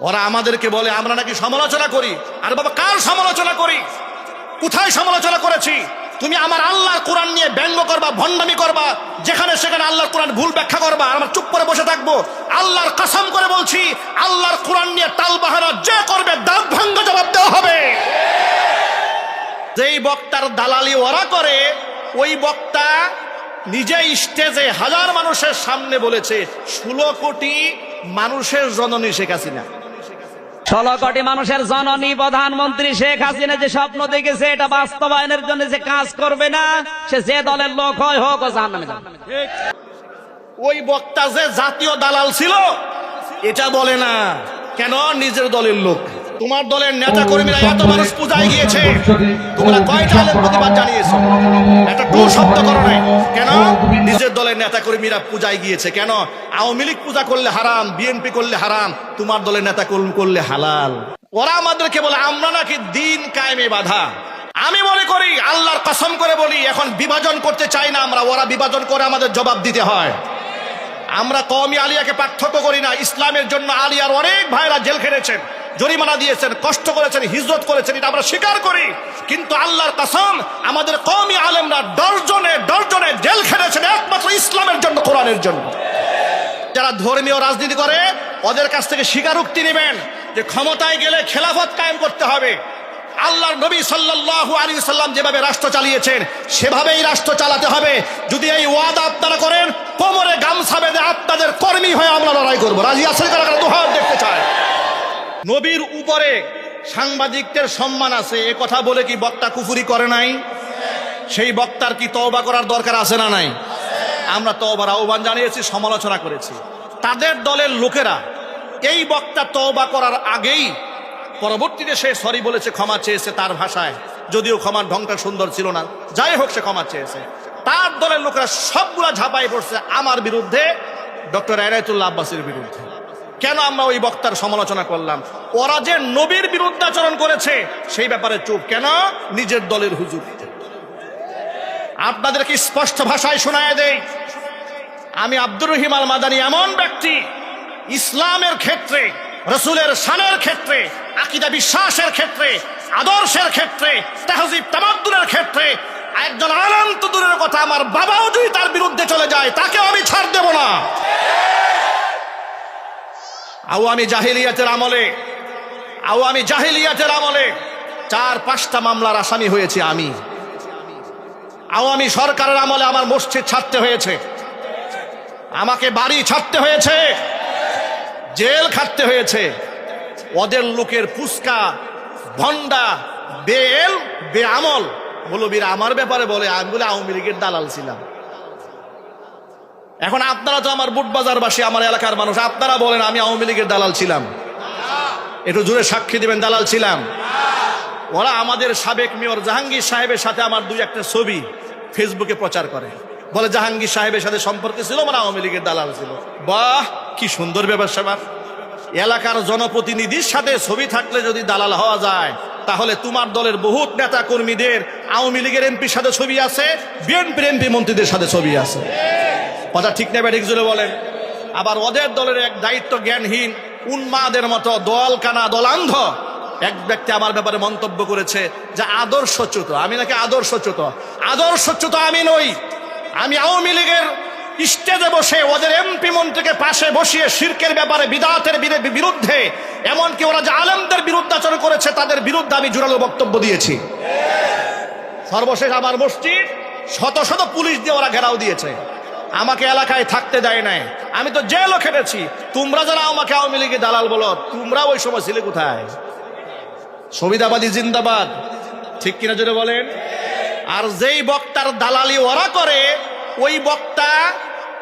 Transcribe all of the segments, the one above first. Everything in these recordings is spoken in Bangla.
ওরা আমাদেরকে বলে, আমরা নাকি সমালোচনা করি। আর বাবা, কার সমালোচনা করি? কোথায় সমালোচনা করেছি? তুমি আমার আল্লাহর কোরআন নিয়ে ব্যঙ্গ করবা, ভণ্ডামি করবা, যেখানে সেখানে আল্লাহর কোরআন ভুল ব্যাখ্যা করবা। আর আমরা চুপ করে বসে থাকব। আল্লাহর কসম করে বলছি, আল্লাহর কোরআন নিয়ে টাল বাহানা যে করবে, দাঁত ভাঙ্গ জবাব দেওয়া হবে। যেই বক্তার দালালি ওরা করে, ওই বক্তা নিজে স্টেজে হাজার মানুষের সামনে বলেছে, ষোলো কোটি মানুষের জননী শেখ হাসিনা। ষোলো কোটি মানুষের জননী প্রধানমন্ত্রী শেখ হাসিনা যে স্বপ্ন দেখেছে, এটা বাস্তবায়নের জন্য যে কাজ করবে না। সে যে দলের লোক হয় হোক ওই বক্তা যে জাতীয় দালাল ছিল, এটা বলে না কেন নিজের দলের লোক? তোমার দলের নেতা কর্মীরা এত মানুষ পূজায় গিয়েছে। তোমরা কয়টা আলের প্রতিবাদ জানিয়েছো? একটা টু শব্দ করো নাই। কেন? নিজের দলের নেতা কর্মীরা পূজায় গিয়েছে। কেন? আওয়ামী লীগ পূজা করলে হারাম, বিএনপি করলে হারাম, তোমার দলের নেতা কর্মী করলে হালাল। ওরা আমাদেরকে বলে, আমরা নাকি দিন কায়েমে বাধা। আমি মনে করি, আল্লাহর কসম করে বলি, এখন বিভাজন করতে চাই না আমরা, ওরা বিভাজন করে আমাদের জবাব দিতে হয়। আমরা কওমি আলিয়াকে পার্থক্য করি না, ইসলামের জন্য আলিয়ার অনেক ভাইরা জেল খেটেছেন। জরিমানা দিয়েছেন, কষ্ট করেছেন, হিজরত করেছেন, এটা আমরা স্বীকার করি। কিন্তু আল্লাহর কসম, আমাদের কওমি আলেমরা ডরজনে ডরজনে জেল খেটেছেন একমাত্র ইসলামের জন্য, কোরআনের জন্য। যারা ধর্মীয় রাজনীতি করে, ওদের কাছ থেকে স্বীকারোক্তি নেবেন যে ক্ষমতায় গেলে খেলাফত কায়েম করতে হবে। আল্লাহর নবী সাল্লাল্লাহু আলী সাল্লাম যেভাবে রাষ্ট্র চালিয়েছেন, সেভাবেই রাষ্ট্র চালাতে হবে। যদি এই ওয়াদা আপনারা করেন, কোমরে গামছা বেঁধে আপনাদের কর্মী হয়ে আমরা লড়াই করব। রাজি আছেন কারা কারা দুহাত দেখতে চায় নবীর উপরে সাংবাদিকদের সম্মান আছে। এ কথা বলে কি বক্তা কুফুরি করে নাই? সেই বক্তার কি তওবা করার দরকার আছে না নাই? আমরা তওবার আহ্বান জানিয়েছি, সমালোচনা করেছি। তাদের দলের লোকেরা এই বক্তা তওবা করার আগেই পরবর্তীতে সে সরি বলেছে, ক্ষমা চেয়েছে তার ভাষায়। যদিও ক্ষমার ঢংটা সুন্দর ছিল না। যাই হোক, সে ক্ষমা চেয়েছে। তার দলের লোকেরা সবগুলা ঝাঁপাই পড়ছে আমার বিরুদ্ধে, ডক্টর এনায়তুল্লাহ আব্বাসের বিরুদ্ধে। কেন আমরা ওই বক্তার সমালোচনা করলাম? ওরা যে নবীর বিরুদ্ধে আচরণ করেছে, সেই ব্যাপারে চুপ। কেন? নিজের দলের হুজুর। আপনাদেরকে স্পষ্ট ভাষায় শোনায় দেই। আমি আব্দুর রহিম আল মাদানী এমন ব্যক্তি, ইসলামের ক্ষেত্রে, রসুলের শানের ক্ষেত্রে, আকিদা বিশ্বাসের ক্ষেত্রে, আদর্শের ক্ষেত্রে, তাহজিব তামাদ্দুনের ক্ষেত্রে, একজন আনন্ত দূরের কথা, আমার বাবাও যদি তার বিরুদ্ধে চলে যায়, তাকেও আমি ছাড় দেব না। আওয়ামী জাহিলিয়াতের আমলে, আওয়ামী জাহিলিয়াতের আমলে চার, পাঁচটা মামলার আসামি হয়েছে আমি। আওয়ামী সরকারের আমলে আমার মসজিদ ছাড়তে হয়েছে। আমাকে বাড়ি ছাড়তে হয়েছে। জেল খাটতে হয়েছে। ওদের লোকের পুস্কা ভন্ডা বেল বে আমল মৌলবীর আমার ব্যাপারে বলে, আমি বলে আওয়ামী লীগের দালাল ছিলাম। এখন আপনারা তো আমার বুট বাজারবাসী আমার এলাকার মানুষ। আপনারা বলেন, আমি আওয়ামী লীগের দালাল ছিলাম। একটু জোরে সাক্ষী দিবেন, দালাল ছিলাম। ওরা আমাদের সাবেক মেয়র জাহাঙ্গীর সাহেবের সাথে আমার দুই একটা ছবি ফেসবুকে প্রচার করে। বলে, জাহাঙ্গীর সাহেবের সাথে সম্পর্ক ছিল মানে আওয়ামী লীগের দালাল ছিল। বাহ, কি সুন্দর ব্যবসা এলাকার জনপ্রতিনিধির সাথে ছবি থাকলে যদি দালাল হওয়া যায়, তাহলে তোমার দলের বহুত নেতা কর্মীদের আওয়ামী লীগের এমপির সাথে ছবি আছে, বিএনপির এমপি মন্ত্রীদের সাথে ছবি আছে। কথা ঠিক নেবে ঠিক জুড়ে বলেন। আবার ওদের দলের এক দায়িত্ব জ্ঞানহীন, উন্মাদের মতো দল কানা দলান্ধ। এক ব্যক্তি আমার ব্যাপারে মন্তব্য করেছে যে আদর্শচ্যুত। আমি নাকি আদর্শচ্যুত? আদর্শচ্যুত আমি নই। আমি আওয়ামী লীগের স্টেজে বসে, ওদের এমপি মন্ত্রীকে পাশে বসিয়ে শির্কের ব্যাপারে বিদাতের বিরুদ্ধে, এমনকি ওরা যে আলেমদের বিরুদ্ধাচরণ করেছে, তাদের বিরুদ্ধে আমি জোরালো বক্তব্য দিয়েছি। সর্বশেষ আমার মসজিদ, শত শত পুলিশ দিয়ে ওরা ঘেরাও দিয়েছে। আমাকে এলাকায় থাকতে দেয় নাই। আমি তো জেলও খেটেছি। তোমরা যারা আমাকে আওয়ামী লীগের দালাল বলো, তোমরা ওই সময় ছিলে কোথায়? সুবিধাবাদী জিন্দাবাদ। ঠিক কিনা জোরে বলেন? আর যেই বক্তার দালালি ওরা করে, ওই বক্তা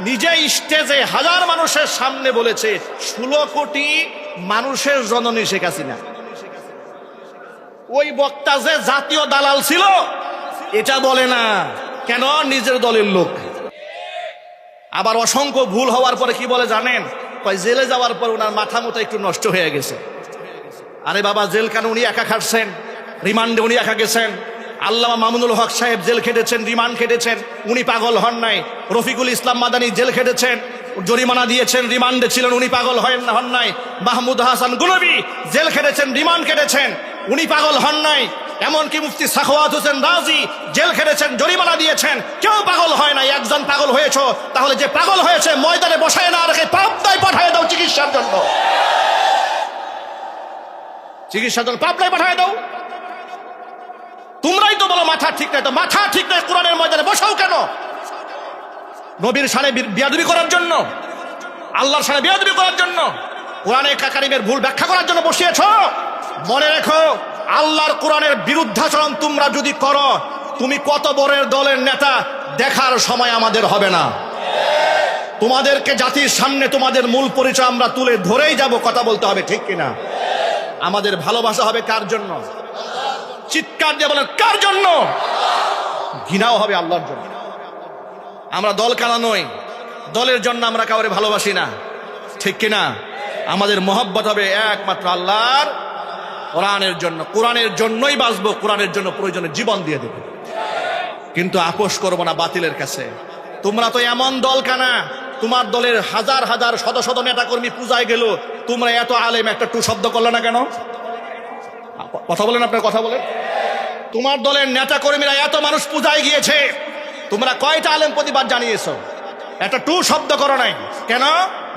নিজে স্টেজে হাজার মানুষের সামনে বলেছে, ষোলো কোটি মানুষের জননী শেখ হাসিনা। ওই বক্তা যে জাতীয় দালাল ছিল, এটা বলে না। কেন? নিজের দলের লোক। আবার অসংখ্য ভুল হওয়ার পরে কি বলে জানেন? কয়, জেলে যাওয়ার পর ওনার মাথা মতো একটু নষ্ট হয়ে গেছে। আরে বাবা, জেল কেন উনি একা খাটছেন? রিমান্ডে উনি একা গেছেন। আল্লামা মামুনুল হক সাহেব জেল খেটেছেন, রিমান্ড খেটেছেন। উনি পাগল হন নাই। রফিকুল ইসলাম মাদানি জেল খেটেছেন। জরিমানা দিয়েছেন, রিমান্ডে ছিলেন, উনি পাগল হন হন নাই। মাহমুদ হাসান গুলবি জেল খেটেছেন, রিমান্ড খেটেছেন। উনি পাগল হন নাই। এমনকি মুফতি সাখওয়াত হোসেন রাজি জেল খেটেছেন, জরিমানা দিয়েছেন। কেউ পাগল হয় নাই, একজন পাগল হয়েছো, তাহলে যে পাগল হয়েছে, ময়দানে বসায় না রেখে পাবনায় পাঠায় দাও চিকিৎসার জন্য। চিকিৎসার জন্য পাবনায় পাঠায় দাও। তোমরাই তো বলো মাথা ঠিক নাই, তো মাথা ঠিক নাই কোরআনের ময়দানে, বসাও কেন? নবীর সানে বিয়াদবি করার জন্য, আল্লাহর সানে বিয়াদবি করার জন্য, কোরআনে কাকারিমের ভুল ব্যাখ্যা করার জন্য বসিয়েছ। মনে রেখো আল্লাহর কোরআনের বিরুদ্ধাচরণ তোমরা যদি করো, তুমি কত বড়ের দলের নেতা দেখার সময় আমাদের হবে না। তোমাদেরকে জাতির সামনে তোমাদের মূল পরিচয় আমরা তুলে ধরেই যাব, কথা বলতে হবে, ঠিক কিনা? আমাদের ভালোবাসা হবে কার জন্য? চিৎকার দিয়ে বলেন, কার জন্য? ঘৃণাও হবে আল্লাহর জন্য। আমরা দল কানা নই, দলের জন্য আমরা কাউরে ভালোবাসি না, ঠিক কিনা? আমাদের মহব্বত হবে একমাত্র আল্লাহর কোরআনের জন্য, কোরআনের জন্যই বাঁচবো, কোরআনের জন্য প্রয়োজনে জীবন দিয়ে দেব। কিন্তু আপোষ করব না বাতিলের কাছে। তোমরা তো এমন দল কানা তোমার দলের হাজার হাজার শত শত নেতা কর্মী পূজায় গেল, তোমরা এত আলেম একটা টু শব্দ করলে না কেন? কথা বলেন আপনার কথা বলেন তোমার দলের নেতা কর্মীরা এত মানুষ পূজায় গিয়েছে, তোমরা কয়টা আলেম প্রতিবাদ জানিয়েছ? একটা টু শব্দ করো নাই। কেন?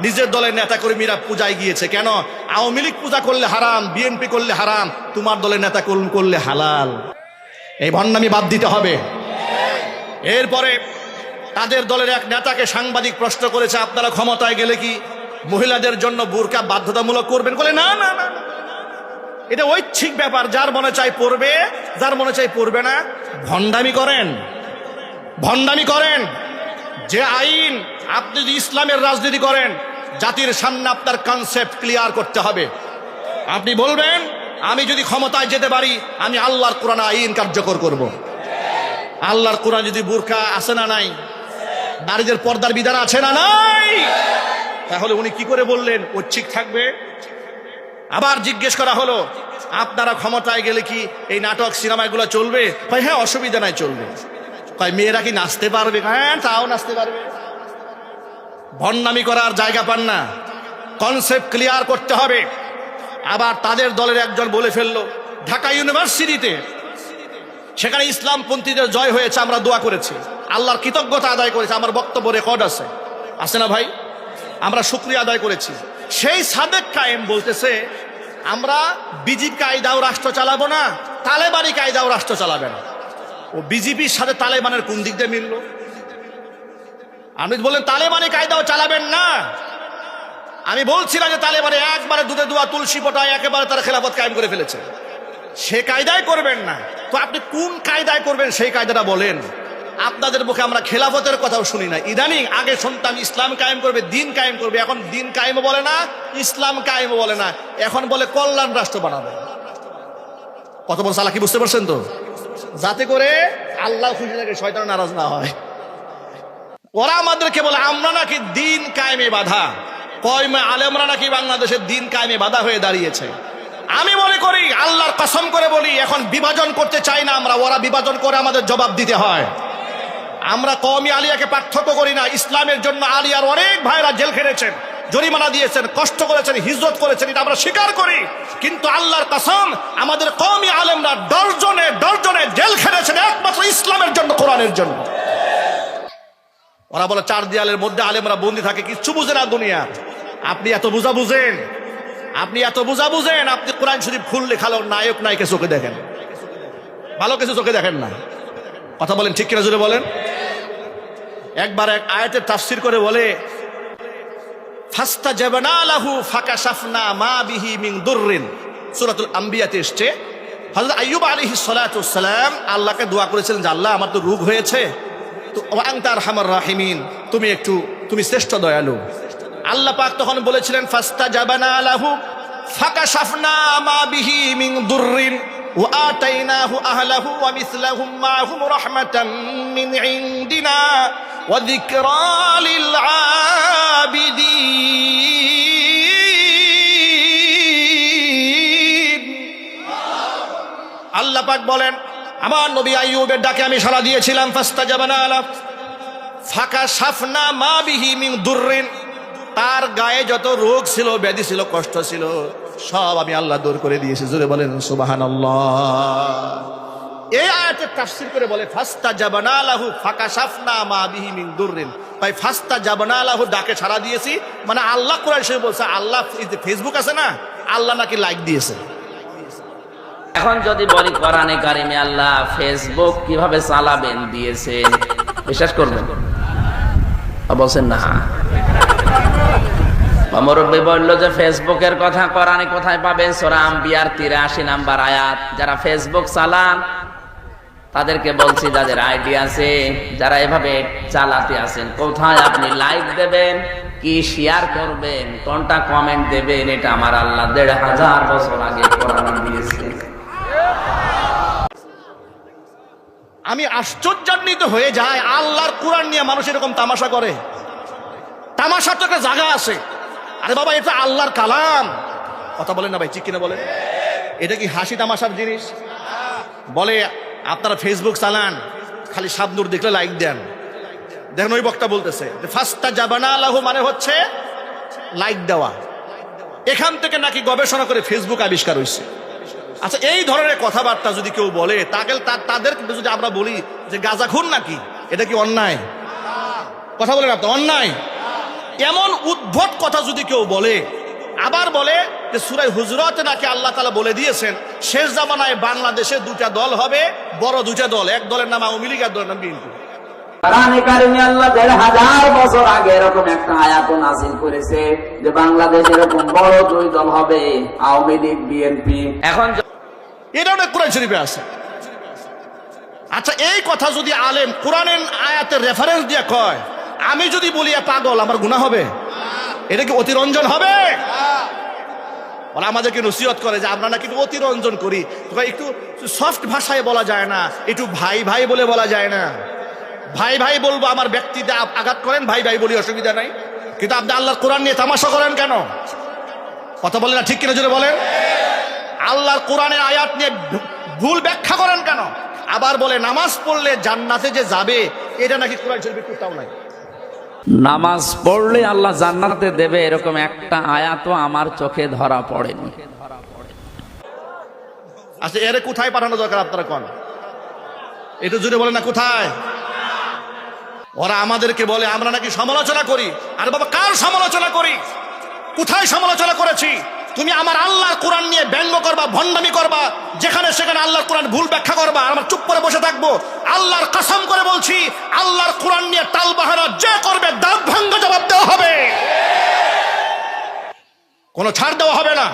নিজের দলের নেতা কর্মীরা পূজায় গিয়েছে। কেন? আওয়ামী লীগ পূজা করলে হারাম, বিএনপি করলে হারাম, তোমার দলের নেতা কর্মী করলে হালাল। এই ভণ্ডামি বাদ দিতে হবে। এরপরে তাদের দলের এক নেতাকে সাংবাদিক প্রশ্ন করেছে, আপনারা ক্ষমতায় গেলে কি মহিলাদের জন্য বোরকা বাধ্যতামূলক করবেন? বলে, না না না। এটা ঐচ্ছিক ব্যাপার, যার মনে চাই পড়বে, যার মনে চাই পড়বে না, ভণ্ডামি করেন। ভণ্ডামি করেন। যে আইন, আপনি যদি ইসলামের রাজনীতি করেন জাতির সামনে আপনার কনসেপ্ট ক্লিয়ার করতে হবে। আপনি বলবেন, আমি যদি ক্ষমতায় যেতে পারি, আমি আল্লাহর কোরআন আইন কার্যকর করব। আল্লাহর কোরআন যদি বুরকা আছে না নাই? নারীদের পর্দার বিধান আছে না নাই? তাহলে উনি কি করে বললেন? ঐচ্ছিক থাকবে? আবার জিজ্ঞেস করা হলো, আপনারা ক্ষমতায় গেলে কি এই নাটক সিনেমা এগুলো চলবে হ্যাঁ অসুবিধা নাই, চলবে। মেয়েরা কি নাচতে পারবে? হ্যাঁ তাও নাচতে পারবে। ভণ্ডামি করার জায়গা পান না। কনসেপ্ট ক্লিয়ার করতে হবে। আবার তাদের দলের একজন বলে ফেলল, ঢাকা ইউনিভার্সিটিতে। সেখানে ইসলামপন্থীদের জয় হয়েছে, আমরা দোয়া করেছি। আল্লাহর কৃতজ্ঞতা আদায় করেছি, আমার বক্তব্য রেকর্ড আছে। আছে না ভাই? আমরা শুক্রিয়া আদায় করেছি। সেই সাদেক কায়েম বলতেছে, আমরা বিজেপি কায়দাও রাষ্ট্র চালাবো না, তালেবানি কায়দাও রাষ্ট্র চালাবে না। ও বিজেপির সাথে তালেবানের কোন দিক দিয়ে মিলল? আপনি বললেন তালেবানি কায়দাও চালাবেন না। আমি বলছিলাম যে তালেবানে একবারে দুধে দুয়া তুলসী পটায় একেবারে তারা খেলাফত কায়েম করে ফেলেছে। সে কায়দায় করবেন না। তো আপনি কোন কায়দায় করবেন সেই কায়দাটা বলেন। আপনাদের মুখে আমরা খেলাফতের কথাও শুনি না। ইদানিং আগে শুনতাম ইসলাম কায়েম করবে, দিন কায়েম করবে। এখন দিন কায়েম বলে না, ইসলাম কায়েম বলে না। এখন বলে কল্যাণ রাষ্ট্র বানাবে। কত বড় চালাকি, বুঝতে পারছেন তো? যাতে করে আল্লাহ খুশি থাকে শয়তান নারাজ না হয়। ওরা আমাদেরকে বলে, আমরা নাকি দিন কায়েমে বাধা। কয়মে আলেমরা নাকি বাংলাদেশের দিন কায়েমে বাধা হয়ে দাঁড়িয়েছে। আমি মনে করি, আল্লাহর কসম করে বলি, এখন বিভাজন করতে চাই না আমরা, ওরা বিভাজন করে আমাদের জবাব দিতে হয়। আমরা কওমি আলিয়াকে পার্থক্য করি না, ইসলামের জন্য আলিয়ার অনেক ভাইরা জেল খেটেছেন, জরিমানা দিয়েছেন, কষ্ট করেছেন, হিজরত করেছেন, এটা আমরা স্বীকার করি। কিন্তু আল্লাহর কসম, আমাদের কওমি আলেমরা ডরজনে ডরজনে জেল খেটেছেন, একমাত্র ইসলামের জন্য, কোরআনের জন্য। ওরা বলে, চার দেয়ালের মধ্যে আলেমরা বন্দি থাকে, কিচ্ছু বুঝে না দুনিয়া। আপনি এত বুঝা বুঝেন? আপনি এত বুঝা বুঝেন? আপনি কোরআন শরীফ খুললে খালো নায়ক নায়িকা চোখে দেখেন। ভালো কিছু চোখে দেখেন না। কথা বলেন ঠিক কিনা জুড়ে বলেন? একবার এক আয়াতের তাফসির করে বলে ফাস্তা জাবানা লাহু ফাকা সাফনা মা বিহি মিন দুররিন। সূরাতুল আম্বিয়াতে এসছে, হযরত আইয়ুব সালাতু সালাম আল্লাহকে দোয়া করেছিলেন যে, আল্লাহ, আমার তো রোগ হয়েছে। তো আনতার হামার রাহিমিন তুমি একটু তুমি শ্রেষ্ঠ দয়ালু আল্লাহ পাক তখন বলেছিলেন ফাস্তা জাবানা লাহু ফাকা সাফনা মা বিহি মিন দুররিন وآتيناه أهله ومثلهم معهم رحمة من عندنا وذكرى للعابدين আল্লাহ পাক বলেন আমার নবী আইয়ুবের ডাকে আমি সাড়া দিয়েছিলাম ফাস্তা জাবানা আলা। ফাঁকা সাফনা মা বিহি মিন দুররিন। তার গায়ে যত রোগ ছিল, ব্যাধি ছিল, কষ্ট ছিল, সব আমি আল্লাহ দূর করে দিয়েছি। জোরে বলেন সুবাহান এই আয়াতের তাফসির করে বলে ফাস্তা জাবানা লাহু ফাঁকা সাফনা মা বিহি মিন দুররিন। ভাই ফাস্তা জাবানা লাহু ডাকে ছাড়া দিয়েছি মানে আল্লাহ কোরআন বলছে, আল্লাহ ফেসবুক আছে না? আল্লাহ নাকি লাইক দিয়েছে। এখন যদি বলি, কোরআনে কারিমে আল্লাহ ফেসবুক কীভাবে চালাবেন দিয়েছেন, বিশ্বাস করবেন? বলছেন, না। মুরব্বী বলল যে, ফেসবুকের কথা কোরআনে কোথায় পাবেন? সোরাম বিয়ার তিরাশি নাম্বার আয়াত। যারা ফেসবুক চালান, তাদেরকে বলছি, যাদের আইডি আছে, যারা এভাবে চালাতে আছেন, কোথায় আপনি লাইক দেবেন, কি শেয়ার করবেন, কোনটা কমেন্ট দেবেন, এটা আমার আল্লাহ দেড় হাজার বছর আগে কোরআনে দিয়েছে। আমি আশ্চর্যান্বিত হয়ে যায় আল্লাহর কোরআন নিয়ে মানুষ এরকম তামাশা করে। তামাশার তো একটা জায়গা আছে। আরে বাবা, এটা আল্লাহর কালাম। কথা বলেন না ভাই, ঠিক কিনা বলেন? এটা কি হাসি তামাশার জিনিস? বলে, আপনারা ফেসবুক চালান, খালি সাবনুর দেখলে লাইক দেন। দেখেন ওই বক্তা বলতেছে ফাস্তা জাবানা আল্লাহ মানে হচ্ছে লাইক দেওয়া। এখান থেকে নাকি গবেষণা করে ফেসবুক আবিষ্কার হয়েছে আচ্ছা এই ধরনের কথাবার্তা যদি কেউ বলে, তাকে তাদের যদি আমরা বলি যে গাজা খুন নাকি, এটা কি অন্যায়? কথা বলেন আপনি, অন্যায়। এমন উদ্ভট কথা যদি কেউ বলে, আবার বলে যে সুরাই হুজরতে নাকি আল্লাহ তালা বলে দিয়েছেন, শেষ জামানায় বাংলাদেশে দুটা দল হবে, বড় দুটা দল, এক দলের নাম আওয়ামী লীগ, এক দলের নাম বিএনপি। আল্লাহ দেড় হাজার বছর আগে এরকম একটা আয়াত নাজিল করেছে যে বাংলাদেশ এরকম বড় দুই দল হবে আওয়ামী লীগ বিএনপি। এখন এটা অনেক কোরআন শরীফে আছে। আচ্ছা এই কথা যদি আলেম কোরআনের আয়াতের রেফারেন্স দিয়ে কয় আমি যদি বলি পাগল আমার গুণা হবে? এটা কি অতিরঞ্জন হবে? বলে আমাদেরকে নসিহত করে যে আমরা নাকি অতিরঞ্জন করি। একটু সফট ভাষায় বলা যায় না একটু ভাই ভাই বলে বলা যায় না। ভাই ভাই বলব আমার ব্যক্তিতে আঘাত করেন ভাই ভাই বলি অসুবিধা নাই। কিন্তু আপনি আল্লাহর কোরআন নিয়ে তামাশা করেন কেন? কথা বলেন না ঠিক কিনা জোরে বলেন? আল্লাহর কোরআনের আয়াত নিয়ে ভুল ব্যাখ্যা করেন কেন? আবার বলে নামাজ পড়লে জান্নাতে যে যাবে এটা নাকি কোরআন শরীফে কোথাও নাই। নামাজ পড়লে আল্লাহ জান্নাতে দেবে এরকম একটা আয়াতও আমার চোখে ধরা পড়েনি। আচ্ছা এর কোথায় পাঠানো দরকার আপনারা কোন? এটা জুড়ে বলে না কোথায়? ওরা আমাদেরকে বলে, আমরা নাকি সমালোচনা করি। আরে বাবা, কার সমালোচনা করি? কোথায় সমালোচনা করেছি? তুমি আমার আল্লাহর কোরআন নিয়ে ব্যঙ্গ করবা, ভণ্ডামি করবা, যেখানে সেখানে আল্লাহর কোরআন ভুল ব্যাখ্যা করবা। আমরা চুপ করে বসে থাকব। আল্লাহর কসম করে বলছি, আল্লাহর কোরআন নিয়ে তাল বাহারা যে করবে দাঁত ভাঙ্গ জবাব দেওয়া হবে। কোনো ছাড় দেওয়া হবে না।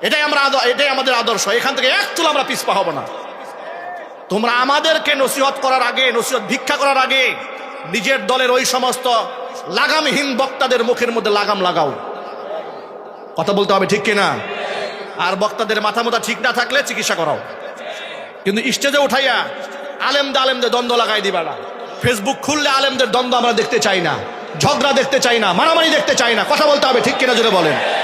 এটাই আমরা এটাই আমাদের আদর্শ। এখান থেকে এক চুল আমরা পিছপা হব না। তোমরা আমাদেরকে নসিহত করার আগে, নসিহত ভিক্ষা করার আগে নিজের দলের ওই সমস্ত লাগামহীন বক্তাদের মুখের মধ্যে লাগাম লাগাও। কথা বলতে হবে ঠিক কিনা? আর বক্তাদের মাথা মোথা ঠিক না থাকলে চিকিৎসা করাও। কিন্তু স্টেজে উঠাইয়া আলেমদে আলেমদের দ্বন্দ্ব লাগাই দিবা না। ফেসবুক খুললে আলেমদের দ্বন্দ্ব আমরা দেখতে চাই না। ঝগড়া দেখতে চাই না। মারামারি দেখতে চাই না। কথা বলতে হবে ঠিক কিনা জোরে বলেন।